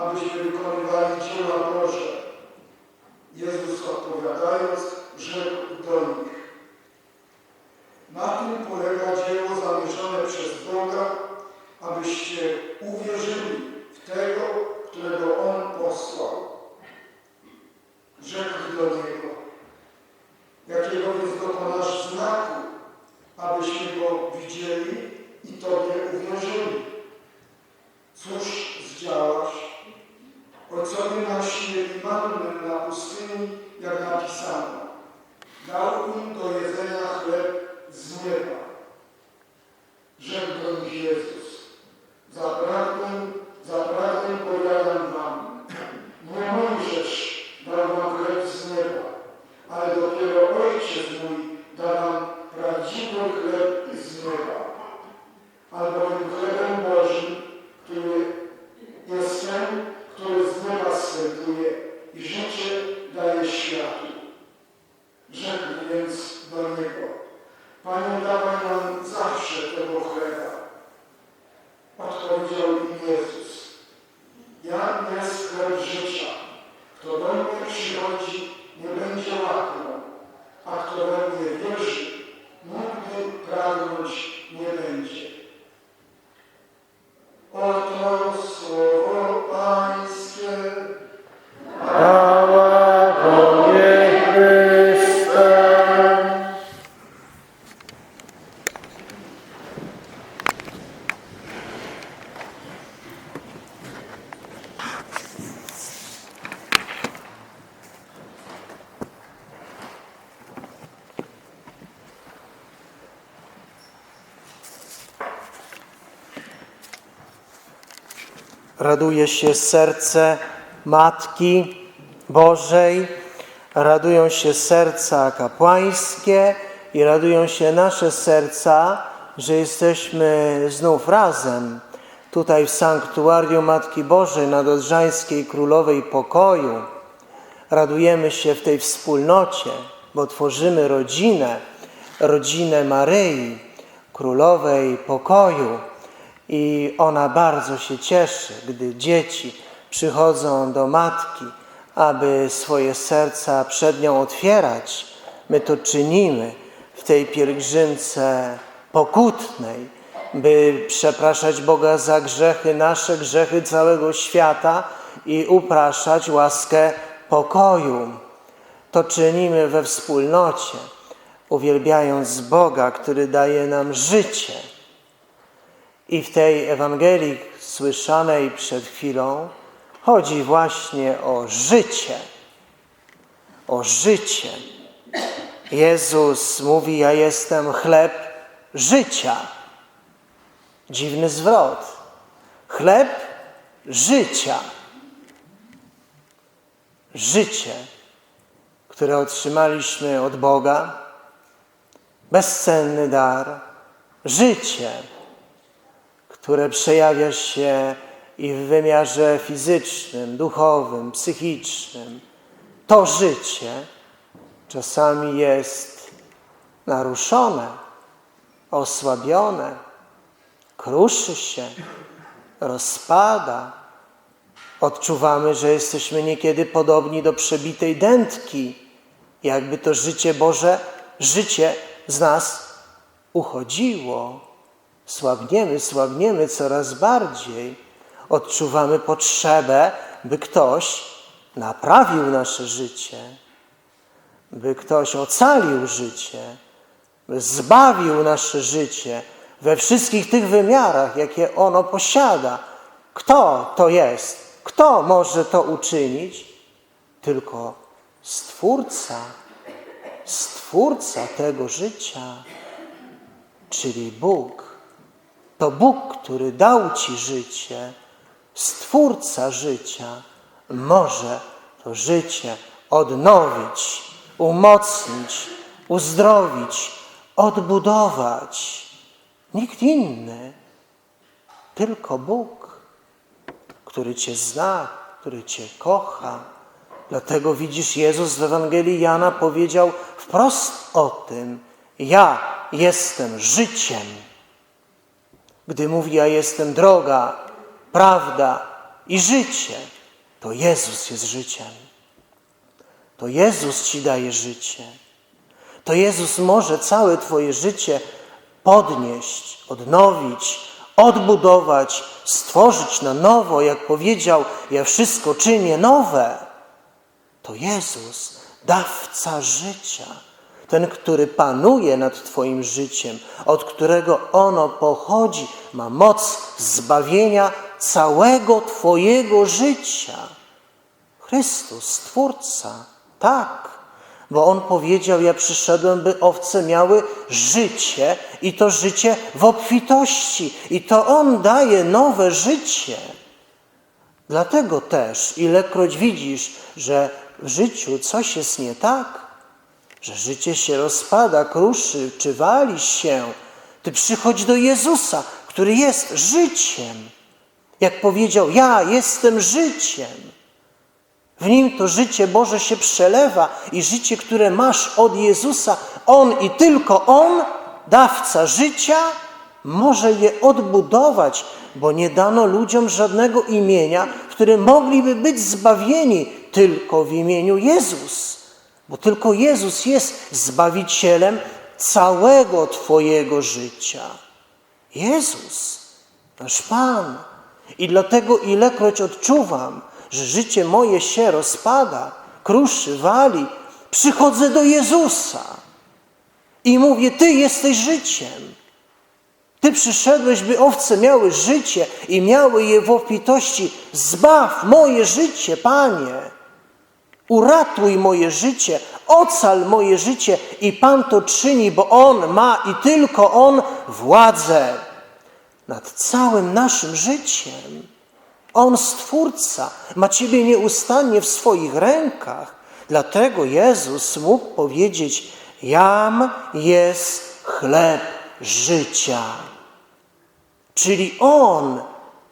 abyśmy wykonywali dzieła Boże. Jezus odpowiadając, rzekł do nich. Na tym polega dzieło zamierzone przez Boga, abyście uwierzyli, Raduje się serce Matki Bożej, radują się serca kapłańskie i radują się nasze serca, że jesteśmy znów razem tutaj w sanktuarium Matki Bożej Nadodrzańskiej Królowej Pokoju. Radujemy się w tej wspólnocie, bo tworzymy rodzinę, rodzinę Maryi, Królowej Pokoju. I ona bardzo się cieszy, gdy dzieci przychodzą do matki, aby swoje serca przed nią otwierać. My to czynimy w tej pielgrzymce pokutnej, by przepraszać Boga za grzechy nasze, grzechy całego świata i upraszać łaskę pokoju. To czynimy we wspólnocie, uwielbiając Boga, który daje nam życie. I w tej Ewangelii słyszanej przed chwilą chodzi właśnie o życie. O życie. Jezus mówi: Ja jestem chleb życia. Dziwny zwrot. Chleb życia. Życie, które otrzymaliśmy od Boga, bezcenny dar, życie które przejawia się i w wymiarze fizycznym, duchowym, psychicznym. To życie czasami jest naruszone, osłabione, kruszy się, rozpada. Odczuwamy, że jesteśmy niekiedy podobni do przebitej dętki, jakby to życie Boże, życie z nas uchodziło. Słabniemy, słabniemy coraz bardziej. Odczuwamy potrzebę, by ktoś naprawił nasze życie, by ktoś ocalił życie, by zbawił nasze życie we wszystkich tych wymiarach, jakie ono posiada. Kto to jest? Kto może to uczynić? Tylko Stwórca, Stwórca tego życia, czyli Bóg. To Bóg, który dał Ci życie, Stwórca życia, może to życie odnowić, umocnić, uzdrowić, odbudować. Nikt inny, tylko Bóg, który Cię zna, który Cię kocha. Dlatego widzisz, Jezus w Ewangelii Jana powiedział wprost o tym: Ja jestem życiem. Gdy mówi, ja jestem droga, prawda i życie, to Jezus jest życiem. To Jezus ci daje życie. to Jezus może całe Twoje życie podnieść, odnowić, odbudować, stworzyć na nowo, jak powiedział, ja wszystko czynię nowe. To Jezus, dawca życia, ten, który panuje nad Twoim życiem, od którego ono pochodzi, ma moc zbawienia całego Twojego życia. Chrystus, Stwórca, tak, bo On powiedział: Ja przyszedłem, by owce miały życie i to życie w obfitości, i to On daje nowe życie. Dlatego też, ilekroć widzisz, że w życiu coś jest nie tak, że życie się rozpada, kruszy, czy wali się, ty przychodź do Jezusa, który jest życiem. Jak powiedział, ja jestem życiem. W nim to życie Boże się przelewa i życie, które masz od Jezusa, On i tylko On, dawca życia, może je odbudować, bo nie dano ludziom żadnego imienia, w którym mogliby być zbawieni tylko w imieniu Jezus. Bo tylko Jezus jest zbawicielem całego Twojego życia. Jezus, nasz Pan. I dlatego ilekroć odczuwam, że życie moje się rozpada, kruszy, wali, przychodzę do Jezusa i mówię: Ty jesteś życiem. Ty przyszedłeś, by owce miały życie i miały je w obfitości. Zbaw moje życie, Panie. Uratuj moje życie, ocal moje życie i Pan to czyni, bo On ma i tylko On władzę nad całym naszym życiem. On, Stwórca, ma Ciebie nieustannie w swoich rękach. Dlatego Jezus mógł powiedzieć: Jam jest chleb życia. Czyli On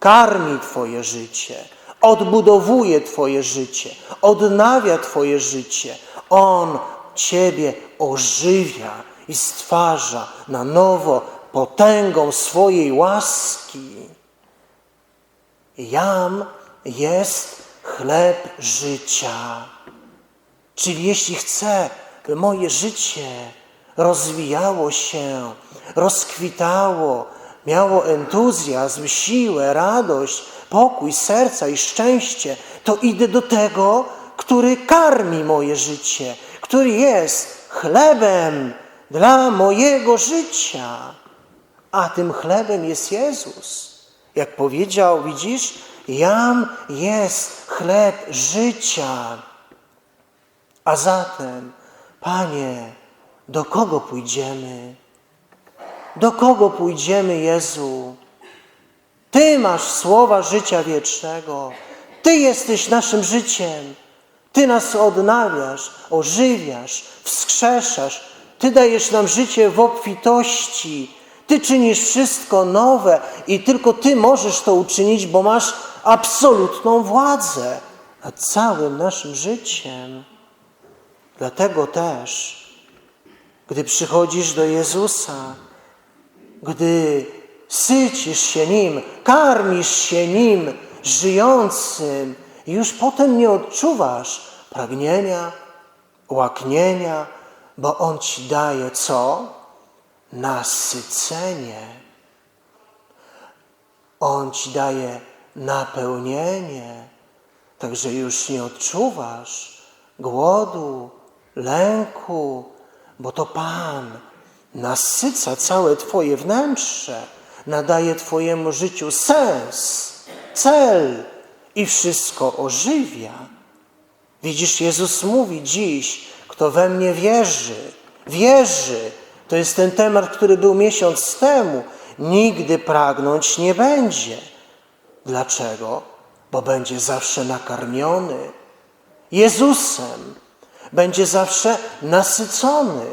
karmi Twoje życie, odbudowuje Twoje życie, odnawia Twoje życie. On Ciebie ożywia i stwarza na nowo potęgą swojej łaski. Jam jest chleb życia. Czyli jeśli chcę, by moje życie rozwijało się, rozkwitało, miało entuzjazm, siłę, radość, pokój serca i szczęście, to idę do tego, który karmi moje życie, który jest chlebem dla mojego życia. A tym chlebem jest Jezus. Jak powiedział, widzisz, jam jest chleb życia. A zatem, Panie, do kogo pójdziemy? Do kogo pójdziemy, Jezu? Ty masz słowa życia wiecznego. Ty jesteś naszym życiem. Ty nas odnawiasz, ożywiasz, wskrzeszasz. Ty dajesz nam życie w obfitości. Ty czynisz wszystko nowe i tylko Ty możesz to uczynić, bo masz absolutną władzę nad całym naszym życiem. Dlatego też, gdy przychodzisz do Jezusa, gdy sycisz się Nim, karmisz się Nim, żyjącym, już potem nie odczuwasz pragnienia, łaknienia, bo On Ci daje co? Nasycenie. On Ci daje napełnienie, także już nie odczuwasz głodu, lęku, bo to Pan nasyca całe Twoje wnętrze, nadaje Twojemu życiu sens, cel i wszystko ożywia. Widzisz, Jezus mówi dziś, kto we mnie wierzy, wierzy. To jest ten temat, który był miesiąc temu. Nigdy pragnąć nie będzie. Dlaczego? Bo będzie zawsze nakarmiony Jezusem, będzie zawsze nasycony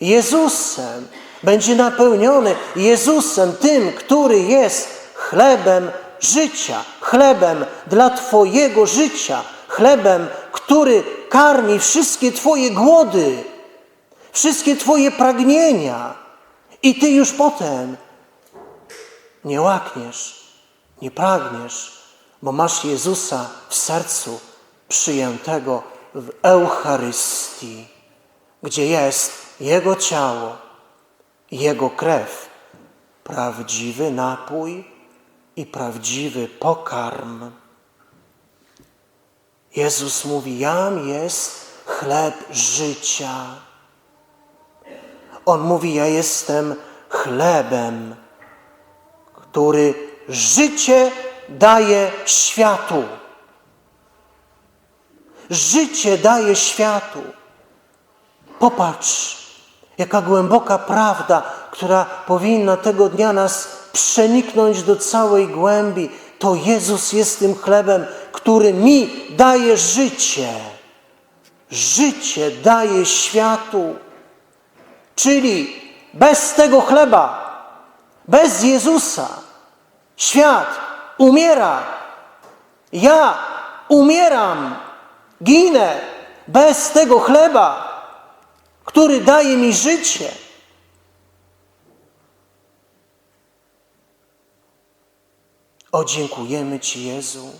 Jezusem, będzie napełniony Jezusem, tym, który jest chlebem życia, chlebem dla Twojego życia, chlebem, który karmi wszystkie Twoje głody, wszystkie Twoje pragnienia. I Ty już potem nie łakniesz, nie pragniesz, bo masz Jezusa w sercu przyjętego w Eucharystii, gdzie jest Jego ciało, Jego krew, prawdziwy napój i prawdziwy pokarm. Jezus mówi: Jam jest chleb życia. On mówi: Ja jestem chlebem, który życie daje światu. Życie daje światu. Popatrz, jaka głęboka prawda, która powinna tego dnia nas przeniknąć do całej głębi. To Jezus jest tym chlebem, który mi daje życie. Życie daje światu. Czyli bez tego chleba, bez Jezusa, świat umiera. Ja umieram, ginę bez tego chleba, który daje mi życie. O, dziękujemy Ci, Jezu,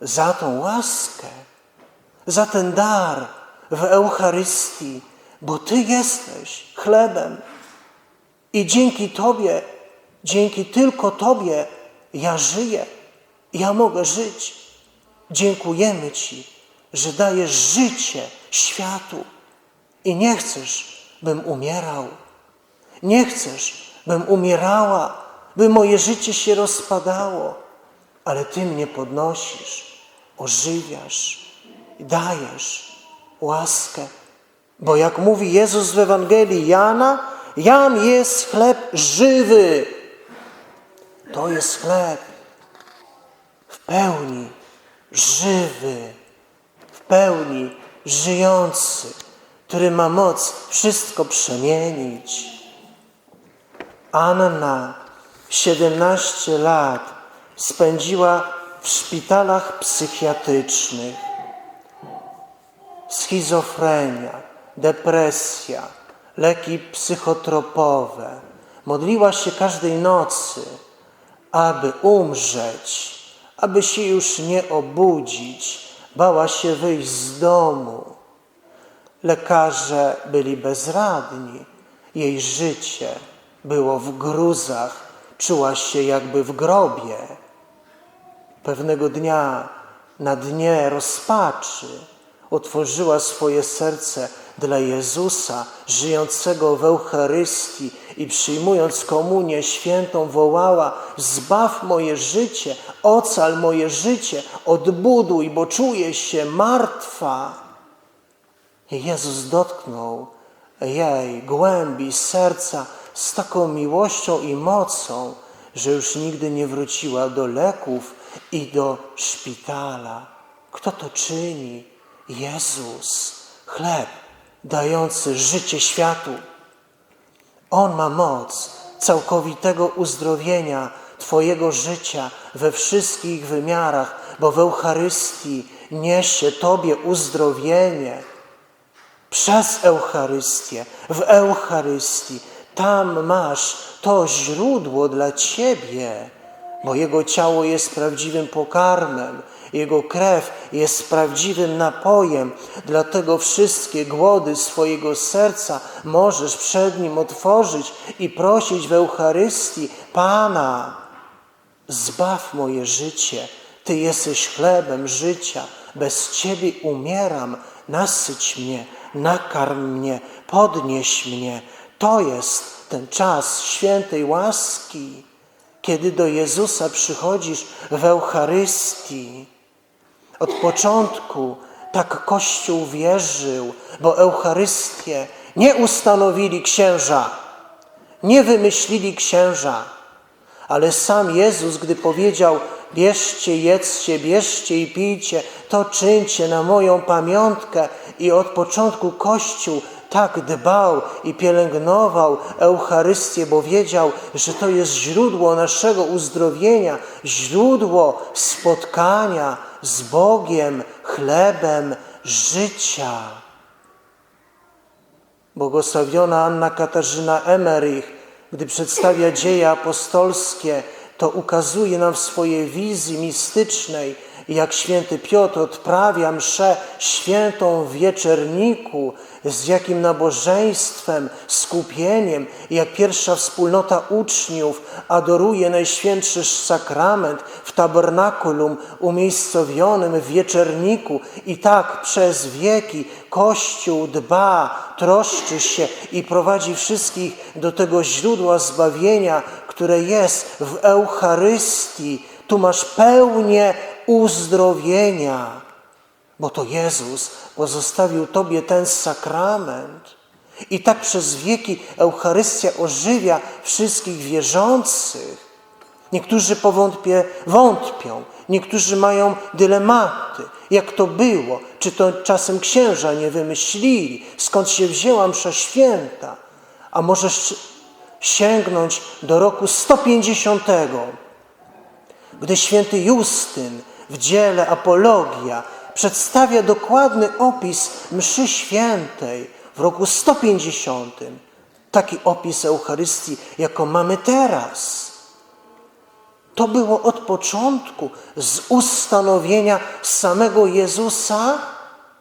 za tą łaskę, za ten dar w Eucharystii, bo Ty jesteś chlebem. I dzięki Tobie, dzięki tylko Tobie ja żyję, ja mogę żyć. Dziękujemy Ci, że dajesz życie światu i nie chcesz, bym umierał. Nie chcesz, bym umierała, by moje życie się rozpadało, ale Ty mnie podnosisz, ożywiasz i dajesz łaskę. Bo jak mówi Jezus w Ewangelii Jana, Jan jest chleb żywy. To jest chleb w pełni żywy, w pełni żyjący, który ma moc wszystko przemienić. Anna 17 lat spędziła w szpitalach psychiatrycznych. Schizofrenia, depresja, leki psychotropowe. Modliła się każdej nocy, aby umrzeć, aby się już nie obudzić. Bała się wyjść z domu. Lekarze byli bezradni. Jej życie było w gruzach, czuła się jakby w grobie. Pewnego dnia na dnie rozpaczy otworzyła swoje serce dla Jezusa, żyjącego w Eucharystii i przyjmując komunię świętą wołała: Zbaw moje życie, ocal moje życie, odbuduj, bo czuję się martwa. Jezus dotknął jej głębi serca z taką miłością i mocą, że już nigdy nie wróciła do leków i do szpitala. Kto to czyni? Jezus, chleb dający życie światu. On ma moc całkowitego uzdrowienia Twojego życia we wszystkich wymiarach, bo w Eucharystii niesie Tobie uzdrowienie. Przez Eucharystię, w Eucharystii, tam masz to źródło dla Ciebie, bo Jego ciało jest prawdziwym pokarmem, Jego krew jest prawdziwym napojem, dlatego wszystkie głody swojego serca możesz przed Nim otworzyć i prosić w Eucharystii Pana, zbaw moje życie, Ty jesteś chlebem życia, bez Ciebie umieram, nasyć mnie, nakarm mnie, podnieś mnie. To jest ten czas świętej łaski, kiedy do Jezusa przychodzisz w Eucharystii. Od początku tak Kościół wierzył, bo Eucharystię nie ustanowili księża, nie wymyślili księża, ale sam Jezus, gdy powiedział: Bierzcie, jedzcie, bierzcie i pijcie, to czyńcie na moją pamiątkę. I od początku Kościół tak dbał i pielęgnował Eucharystię, bo wiedział, że to jest źródło naszego uzdrowienia, źródło spotkania z Bogiem, chlebem życia. Błogosławiona Anna Katarzyna Emerich, gdy przedstawia dzieje apostolskie, to ukazuje nam w swojej wizji mistycznej, jak święty Piotr odprawia mszę świętą w wieczerniku, z jakim nabożeństwem, skupieniem, jak pierwsza wspólnota uczniów adoruje Najświętszy Sakrament w tabernakulum umiejscowionym w wieczerniku i tak przez wieki Kościół dba, troszczy się i prowadzi wszystkich do tego źródła zbawienia, które jest w Eucharystii. Tu masz pełnię uzdrowienia, bo to Jezus pozostawił Tobie ten sakrament. I tak przez wieki Eucharystia ożywia wszystkich wierzących. Niektórzy powątpie wątpią, niektórzy mają dylematy. Jak to było? Czy to czasem księża nie wymyślili? Skąd się wzięła msza święta? A możesz sięgnąć do roku 150, gdy święty Justyn w dziele Apologia przedstawia dokładny opis mszy świętej w roku 150. Taki opis Eucharystii, jaką mamy teraz. To było od początku, z ustanowienia samego Jezusa,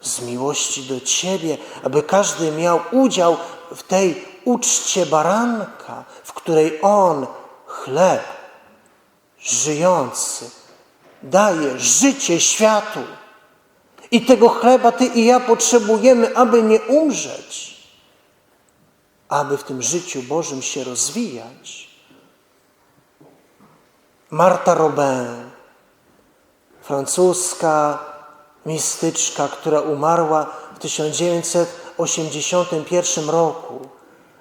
z miłości do Ciebie, aby każdy miał udział w tej uczcie baranka, w której On, chleb żyjący, daje życie światu. I tego chleba Ty i ja potrzebujemy, aby nie umrzeć, aby w tym życiu Bożym się rozwijać. Marta Robin, francuska mistyczka, która umarła w 1981 roku,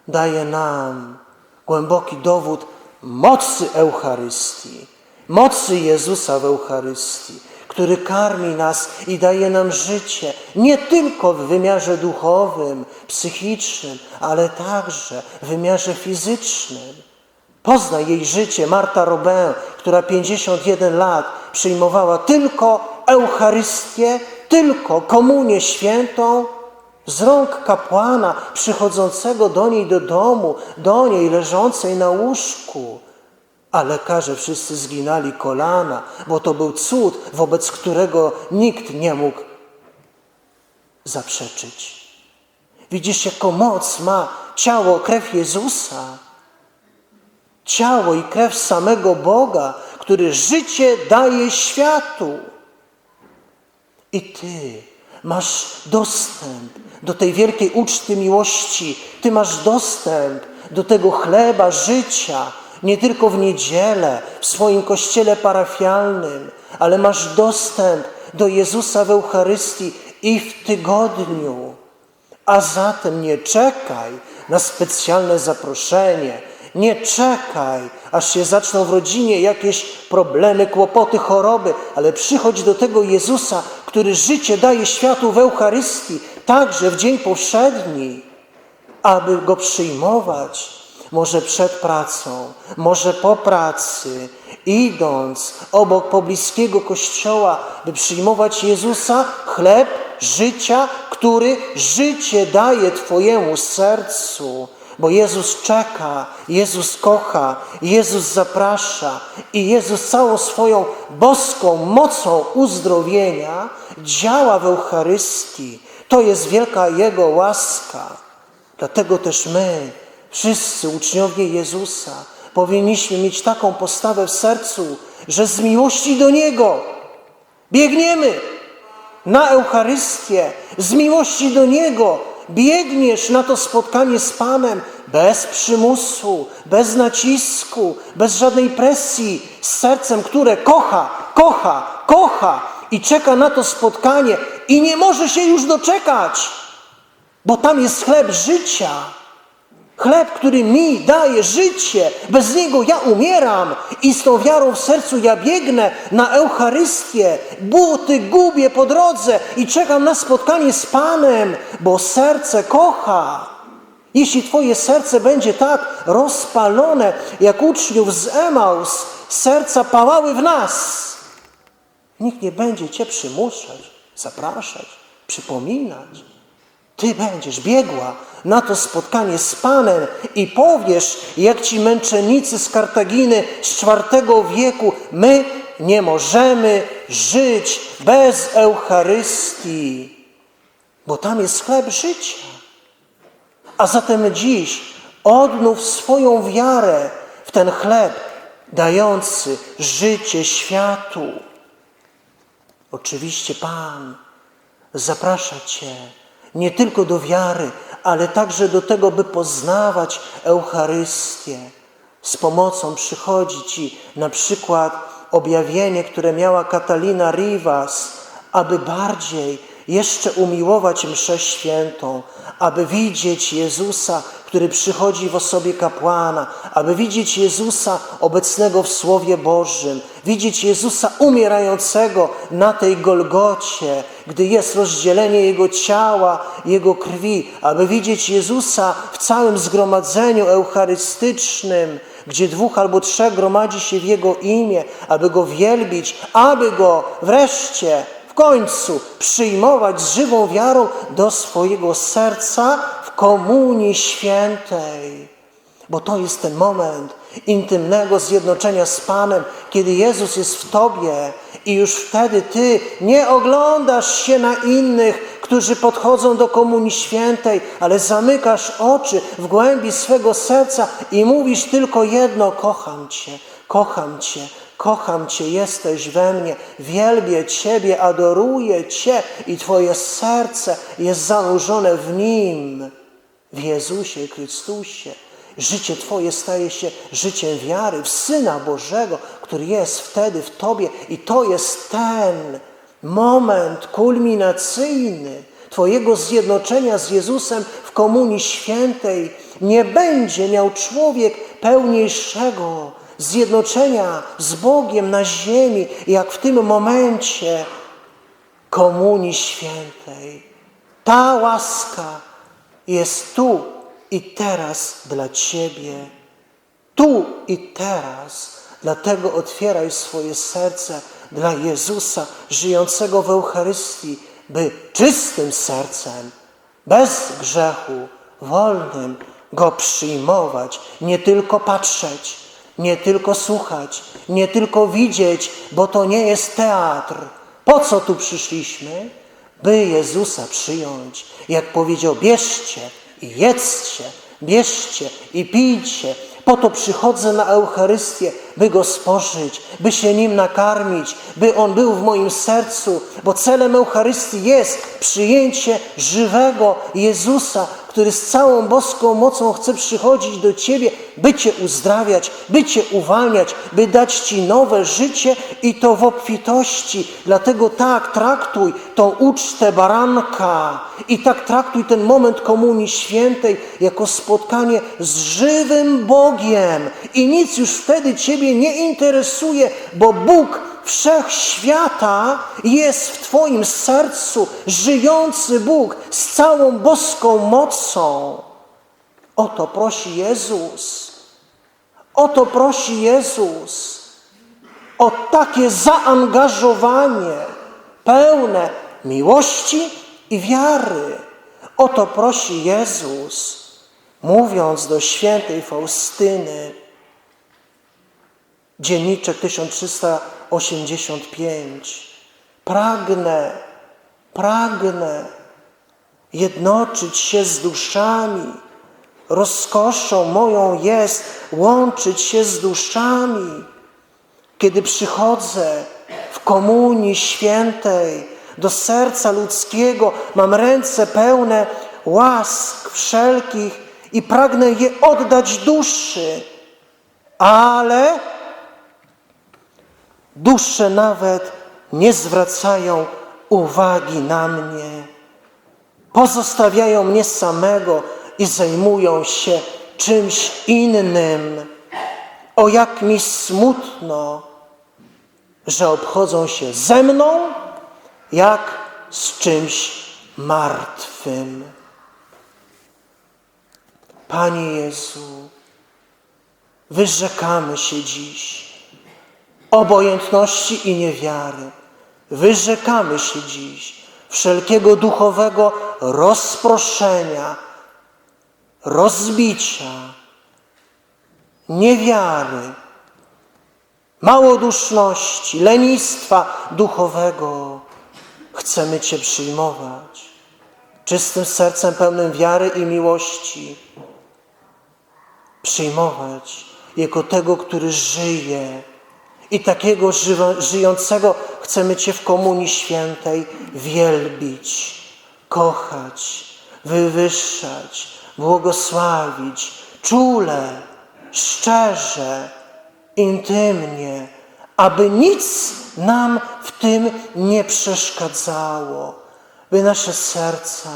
daje nam głęboki dowód mocy Eucharystii, mocy Jezusa w Eucharystii, który karmi nas i daje nam życie, nie tylko w wymiarze duchowym, psychicznym, ale także w wymiarze fizycznym. Poznaj jej życie Marta Robin, która 51 lat przyjmowała tylko Eucharystię, tylko komunię świętą z rąk kapłana przychodzącego do niej do domu, do niej leżącej na łóżku. A lekarze wszyscy zginali kolana, bo to był cud, wobec którego nikt nie mógł zaprzeczyć. Widzisz, jaką moc ma ciało, krew Jezusa ciało i krew samego Boga, który życie daje światu. I Ty masz dostęp do tej wielkiej uczty miłości, Ty masz dostęp do tego chleba życia, nie tylko w niedzielę, w swoim kościele parafialnym, ale masz dostęp do Jezusa w Eucharystii i w tygodniu. A zatem nie czekaj na specjalne zaproszenie, nie czekaj, aż się zaczną w rodzinie jakieś problemy, kłopoty, choroby, ale przychodź do tego Jezusa, który życie daje światu w Eucharystii, także w dzień powszedni, aby go przyjmować. Może przed pracą, może po pracy, idąc obok pobliskiego kościoła, by przyjmować Jezusa, chleb życia, który życie daje Twojemu sercu bo Jezus czeka, Jezus kocha, Jezus zaprasza i Jezus całą swoją boską mocą uzdrowienia działa w Eucharystii. To jest wielka Jego łaska. Dlatego też my, wszyscy uczniowie Jezusa, powinniśmy mieć taką postawę w sercu, że z miłości do Niego biegniemy na Eucharystię, z miłości do Niego biegniesz na to spotkanie z Panem bez przymusu, bez nacisku, bez żadnej presji, z sercem, które kocha, kocha, kocha i czeka na to spotkanie i nie może się już doczekać, bo tam jest chleb życia. Chleb, który mi daje życie, bez niego ja umieram i z tą wiarą w sercu ja biegnę na Eucharystię, buty gubię po drodze i czekam na spotkanie z Panem, bo serce kocha. Jeśli Twoje serce będzie tak rozpalone, jak uczniów z Emaus, serca pałały w nas, nikt nie będzie Cię przymuszać, zapraszać, przypominać. Ty będziesz biegła na to spotkanie z Panem i powiesz, jak ci męczennicy z Kartaginy z IV wieku, my nie możemy żyć bez Eucharystii, bo tam jest chleb życia. A zatem dziś odnów swoją wiarę w ten chleb dający życie światu. Oczywiście Pan zaprasza Cię nie tylko do wiary, ale także do tego, by poznawać Eucharystię. Z pomocą przychodzi Ci na przykład objawienie, które miała Katalina Rivas, aby bardziej jeszcze umiłować mszę świętą, aby widzieć Jezusa, który przychodzi w osobie kapłana, aby widzieć Jezusa obecnego w Słowie Bożym, widzieć Jezusa umierającego na tej Golgocie, gdy jest rozdzielenie Jego ciała, Jego krwi, aby widzieć Jezusa w całym zgromadzeniu eucharystycznym, gdzie dwóch albo trzech gromadzi się w Jego imię, aby Go wielbić, aby Go wreszcie w końcu przyjmować z żywą wiarą do swojego serca w komunii świętej. Bo to jest ten moment intymnego zjednoczenia z Panem, kiedy Jezus jest w Tobie i już wtedy Ty nie oglądasz się na innych, którzy podchodzą do Komunii Świętej, ale zamykasz oczy w głębi swego serca i mówisz tylko jedno: Kocham Cię, kocham Cię, kocham Cię, jesteś we mnie, wielbię Ciebie, adoruję Cię i Twoje serce jest zanurzone w Nim, w Jezusie Chrystusie. Życie Twoje staje się życiem wiary w Syna Bożego, który jest wtedy w Tobie, i to jest ten moment kulminacyjny Twojego zjednoczenia z Jezusem w Komunii Świętej. Nie będzie miał człowiek pełniejszego zjednoczenia z Bogiem na ziemi, jak w tym momencie Komunii Świętej. Ta łaska jest tu i teraz dla Ciebie. Tu i teraz. Dlatego otwieraj swoje serce dla Jezusa żyjącego w Eucharystii, by czystym sercem, bez grzechu, wolnym Go przyjmować, nie tylko patrzeć, nie tylko słuchać, nie tylko widzieć, bo to nie jest teatr. Po co tu przyszliśmy? By Jezusa przyjąć. Jak powiedział, bierzcie jedzcie, bierzcie i pijcie. Po to przychodzę na Eucharystię, by Go spożyć, by się Nim nakarmić, by On był w moim sercu, bo celem Eucharystii jest przyjęcie żywego Jezusa, który z całą boską mocą chce przychodzić do Ciebie, by Cię uzdrawiać, by Cię uwalniać, by dać Ci nowe życie i to w obfitości. Dlatego tak traktuj tą ucztę baranka i tak traktuj ten moment Komunii Świętej jako spotkanie z żywym Bogiem. I nic już wtedy Ciebie nie interesuje, bo Bóg wszechświata jest w Twoim sercu, żyjący Bóg z całą boską mocą. O to prosi Jezus. O to prosi Jezus. O takie zaangażowanie pełne miłości i wiary. O to prosi Jezus, mówiąc do świętej Faustyny, Dzienniczek 1385. Pragnę, pragnę jednoczyć się z duszami. Rozkoszą moją jest łączyć się z duszami. Kiedy przychodzę w komunii świętej do serca ludzkiego, mam ręce pełne łask wszelkich i pragnę je oddać duszy. Ale Dusze nawet nie zwracają uwagi na mnie. Pozostawiają mnie samego i zajmują się czymś innym. O jak mi smutno, że obchodzą się ze mną jak z czymś martwym. Panie Jezu, wyrzekamy się dziś obojętności i niewiary. Wyrzekamy się dziś wszelkiego duchowego rozproszenia, rozbicia, niewiary, małoduszności, lenistwa duchowego. Chcemy Cię przyjmować czystym sercem pełnym wiary i miłości. Przyjmować jako tego, który żyje. I takiego żyjącego chcemy Cię w Komunii Świętej wielbić, kochać, wywyższać, błogosławić, czule, szczerze, intymnie, aby nic nam w tym nie przeszkadzało, by nasze serca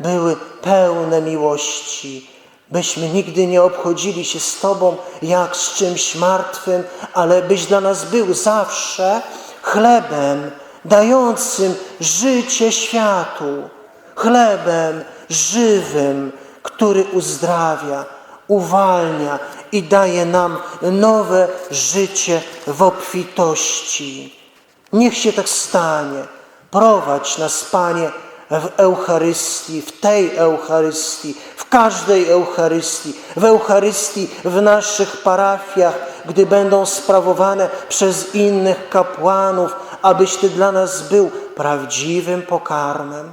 były pełne miłości, byśmy nigdy nie obchodzili się z Tobą jak z czymś martwym, ale byś dla nas był zawsze chlebem dającym życie światu, chlebem żywym, który uzdrawia, uwalnia i daje nam nowe życie w obfitości. Niech się tak stanie. Prowadź nas, Panie, w Eucharystii, w tej Eucharystii, w każdej Eucharystii, w Eucharystii w naszych parafiach, gdy będą sprawowane przez innych kapłanów, abyś Ty dla nas był prawdziwym pokarmem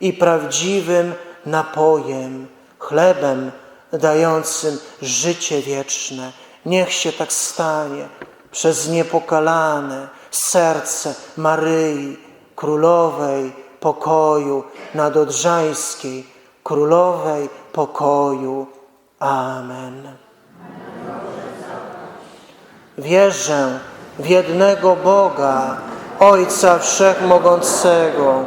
i prawdziwym napojem, chlebem dającym życie wieczne. Niech się tak stanie przez niepokalane serce Maryi, Królowej Pokoju Nadodrzańskiej, Królowej Pokoju. Amen. Wierzę w jednego Boga, Ojca Wszechmogącego,